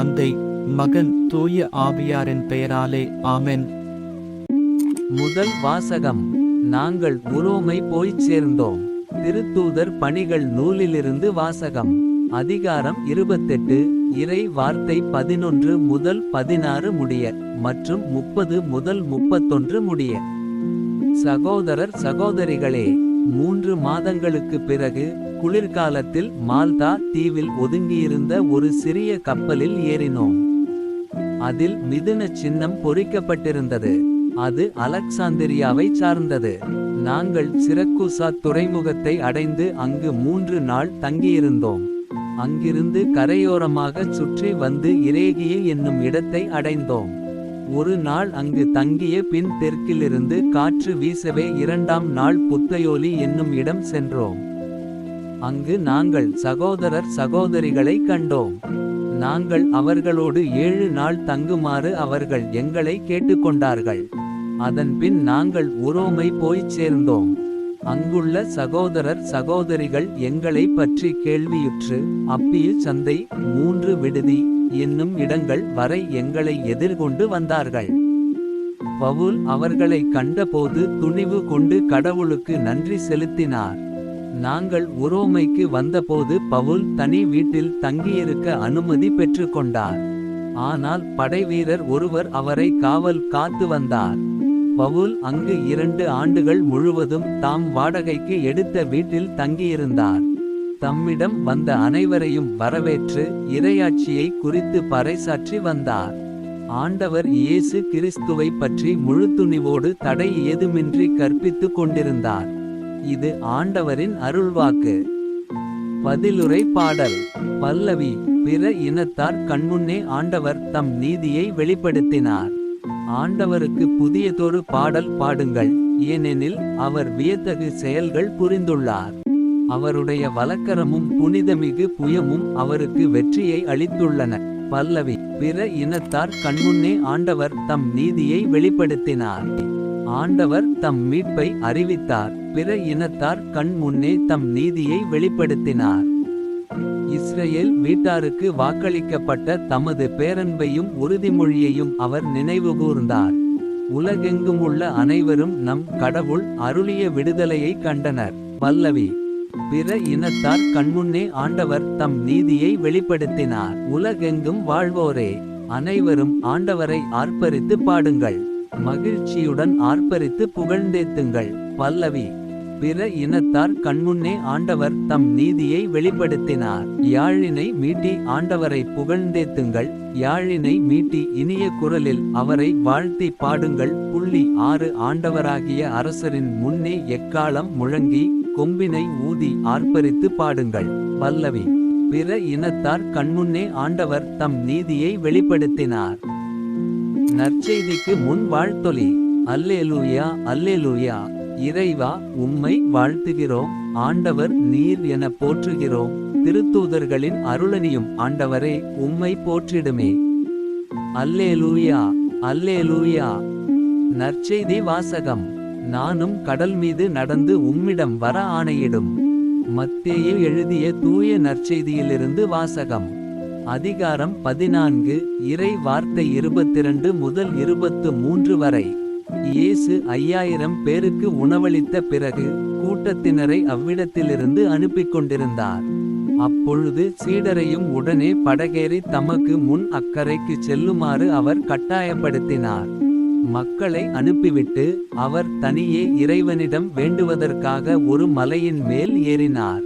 தந்தை மகன் தூய ஆவியாரின் பெயராலே ஆமென். முதல் வாசகம் நாங்கள் உரோமை போய்ச் சேர்ந்தோம். திருத்தூதர் பணிகள் நூலிலிருந்து வாசகம். அதிகாரம் இருபத்தெட்டு இறை வார்த்தை பதினொன்று முதல் பதினாறு முடிய மற்றும் முப்பது முதல் முப்பத்தொன்று முடிய. சகோதரர் சகோதரிகளே மூன்று மாதங்களுக்கு பிறகு குளிர்காலத்தில் மால்தா தீவில் ஒதுங்கியிருந்த ஒரு சிறிய கப்பலில் ஏறினோம். அதில் மிதுன சின்னம் பொறிக்கப்பட்டிருந்தது. அது அலெக்சாந்திரியாவை சார்ந்தது. நாங்கள் சிரக்குசா துறைமுகத்தை அடைந்து அங்கு மூன்று நாள் தங்கியிருந்தோம். அங்கிருந்து கரையோரமாக சுற்றி வந்து இரேகிய என்னும் இடத்தை அடைந்தோம். ஒரு நாள் அங்கு தங்கிய பின் தெற்கிலிருந்து காற்று வீசவே இரண்டாம் நாள் புத்தையோலி என்னும் இடம் சென்றோம். அங்கு நாங்கள் சகோதரர் சகோதரிகளை கண்டோம். நாங்கள் அவர்களோடு ஏழு நாள் தங்குமாறு அவர்கள் எங்களை கேட்டுக்கொண்டார்கள். அதன்பின் நாங்கள் உரோமை போய்ச் சேர்ந்தோம். அங்குள்ள சகோதரர் சகோதரிகள் எங்களை பற்றி கேள்வியுற்று அப்பியில் சந்தை மூன்று விடுதி என்னும் இடங்கள் வரை எங்களை எதிர்கொண்டு வந்தார்கள். பவுல் அவர்களை கண்டபோது துணிவு கொண்டு கடவுளுக்கு நன்றி செலுத்தினார். நாங்கள் உரோமைக்கு வந்தபோது பவுல் தனி வீட்டில் தங்கியிருக்க அனுமதி பெற்றுக்கொண்டார். ஆனால் படைவீரர் ஒருவர் அவரை காவல் காத்து வந்தார். பவுல் அங்கு இரண்டு ஆண்டுகள் முழுவதும் தாம் வாடகைக்கு எடுத்த வீட்டில் தங்கியிருந்தார். தம்மிடம் வந்த அனைவரையும் வரவேற்று இரையாட்சியை குறித்து பறைசாற்றி வந்தார். ஆண்டவர் இயேசு கிறிஸ்துவை பற்றி முழு துணிவோடு தடை ஏதுமின்றி கற்பித்துக் கொண்டிருந்தார். இது ஆண்டவரின் அருள்வாக்கு. பதிலுரை பாடல். பல்லவி பிற இனத்தார் கண்முன்னே ஆண்டவர் தம் நீதியை வெளிப்படுத்தினார். ஆண்டவருக்கு புதியதொரு பாடல் பாடுங்கள். ஏனெனில் அவர் வியத்தகு செயல்கள் புரிந்துள்ளார். அவருடைய வலக்கரமும் புனிதமிகு புயமும் அவருக்கு வெற்றியை அளித்துள்ளன. பல்லவி பிற இனத்தார் கண்முன்னே ஆண்டவர் தம் நீதியை வெளிப்படுத்தினார். ஆண்டவர் தம் மீட்பை அறிவித்தார். பிற இனத்தார் கண் முன்னே தம் நீதியை வெளிப்படுத்தினார். இஸ்ரேல் வீட்டாருக்கு வாக்களிக்கப்பட்ட தமது பேரன்பையும் உறுதிமொழியையும் அவர் நினைவுகூர்ந்தார். உலகெங்கும் உள்ள அனைவரும் நம் கடவுள் அருளிய விடுதலையை கண்டனர். பல்லவி பிற இனத்தார் கண்முன்னே ஆண்டவர் தம் நீதியை வெளிப்படுத்தினார். உலகெங்கும் வாழ்வோரே அனைவரும் ஆண்டவரை ஆர்ப்பரித்து பாடுங்கள். மகிழ்ச்சியுடன் ஆர்ப்பரித்து புகழ்ந்தேத்துங்கள். பல்லவி பிற இனத்தார் கண்முன்னே ஆண்டவர் தம் நீதியை வெளிப்படுத்தினார். யாழினை மீட்டி ஆண்டவரை புகழ்ந்தேத்துங்கள். யாழினை மீட்டி இனிய குரலில் அவரை வாழ்த்தி பாடுங்கள். புள்ளி ஆறு ஆண்டவராகிய அரசரின் முன்னே எக்காலம் முழங்கி கொம்பினை ஊதி ஆர்ப்பரித்து பாடுங்கள். பல்லவி பிற இனத்தார் கண்முன்னே ஆண்டவர் தம் நீதியை வெளிப்படுத்தினார். நற்செய்திக்கு முன் வாழ்த்தொலி. அல்லேலூயா அல்லேலூயா இறைவா உம்மை வாழ்த்துகிறோம். ஆண்டவர் நீர் என போற்றுகிறோம். திருத்தூதர்களின் அருளனியும் ஆண்டவரே உம்மை போற்றிடுமே. அல்லேலூயா அல்லேலூயா. நற்செய்தி வாசகம். நானும் கடல் மீது நடந்து உம்மிடம் வர ஆணையிடும். மத்தேயு எழுதிய தூய நற்செய்தியிலிருந்து வாசகம். அதிகாரம் பதினான்கு இறை வார்த்தை இருபத்திரண்டு முதல் இருபத்து மூன்று வரை. இயேசு ஐயாயிரம் பேருக்கு உணவளித்த பிறகு கூட்டத்தினரை அவ்விடத்திலிருந்து அனுப்பிக் கொண்டிருந்தார் அப்பொழுது சீடரையும் உடனே படகேறி தமக்கு முன் அக்கறைக்கு செல்லுமாறு அவர் கட்டாயப்படுத்தினார். மக்களை அனுப்பிவிட்டு அவர் தனியே இறைவனிடம் வேண்டுவதற்காக ஒரு மலையின் மேல் ஏறினார்.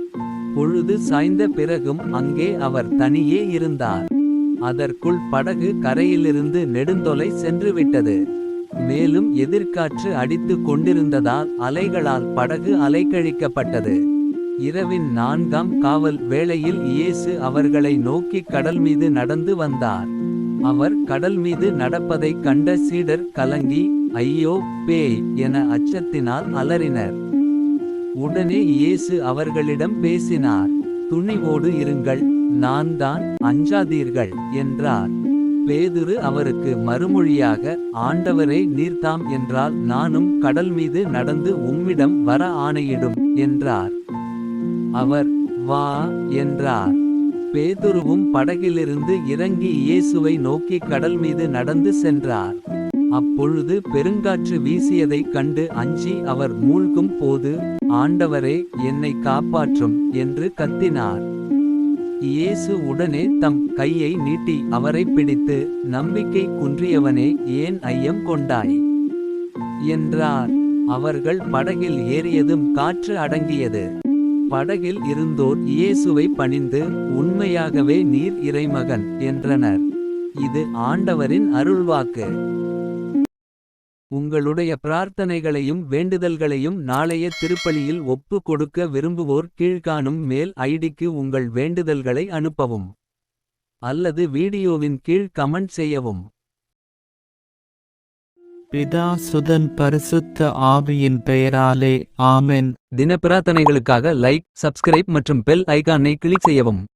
பொழுது சாய்ந்த பிறகும் அங்கே அவர் தனியே இருந்தார். அதற்குள் படகு கரையிலிருந்து நெடுந்தொலை சென்றுவிட்டது. மேலும் எதிர்காற்று அடித்து கொண்டிருந்ததால் அலைகளால் படகு அலைக்கழிக்கப்பட்டது. இரவின் நான்காம் காவல் வேளையில் இயேசு அவர்களை நோக்கி கடல் மீது நடந்து வந்தார். அவர் கடல் மீது நடப்பதைக் கண்ட சீடர் கலங்கி ஐயோ பேய் என அச்சத்தினால் அலறினர். உடனே இயேசு அவர்களிடம் பேசினார் துணிவோடு இருங்கள் நான் தான் அஞ்சாதீர்கள் என்றார். பேதுரு அவருக்கு மறுமொழியாக ஆண்டவரே நீர்தாம் என்றால் நானும் கடல் மீது நடந்து உம்மிடம் வர ஆணையிடும் என்றார். அவர் வா என்றார். பேதுருவும் படகிலிருந்து இறங்கி இயேசுவை நோக்கி கடல் மீது நடந்து சென்றார். அப்பொழுது பெருங்காற்று வீசியதைக் கண்டு அஞ்சி அவர் மூழ்கும் போது ஆண்டவரே என்னை காப்பாற்றும் என்று கத்தினார். இயேசு உடனே தம் கையை நீட்டி அவரை பிடித்து நம்பிக்கை குன்றியவனே ஏன் ஐயம் கொண்டாய் என்றார். அவர்கள் படகில் ஏறியதும் காற்று அடங்கியது. படகில் இருந்தோர் இயேசுவை பணிந்து உண்மையாகவே நீர் இறைமகன் என்றனர். இது ஆண்டவரின் அருள்வாக்கு. உங்களுடைய பிரார்த்தனைகளையும் வேண்டுதல்களையும் நாளைய திருப்பலியில் ஒப்பு கொடுக்க விரும்புவோர் கீழ்காணும் மேல் ஐடிக்கு உங்கள் வேண்டுதல்களை அனுப்பவும். அல்லது வீடியோவின் கீழ் கமெண்ட் செய்யவும். பிதா சுதன் பரிசுத்த ஆவியின் பெயராலே ஆமென். தின பிரார்த்தனைகளுக்காக லைக் சப்ஸ்கிரைப் மற்றும் பெல் ஐகானை கிளிக் செய்யவும்.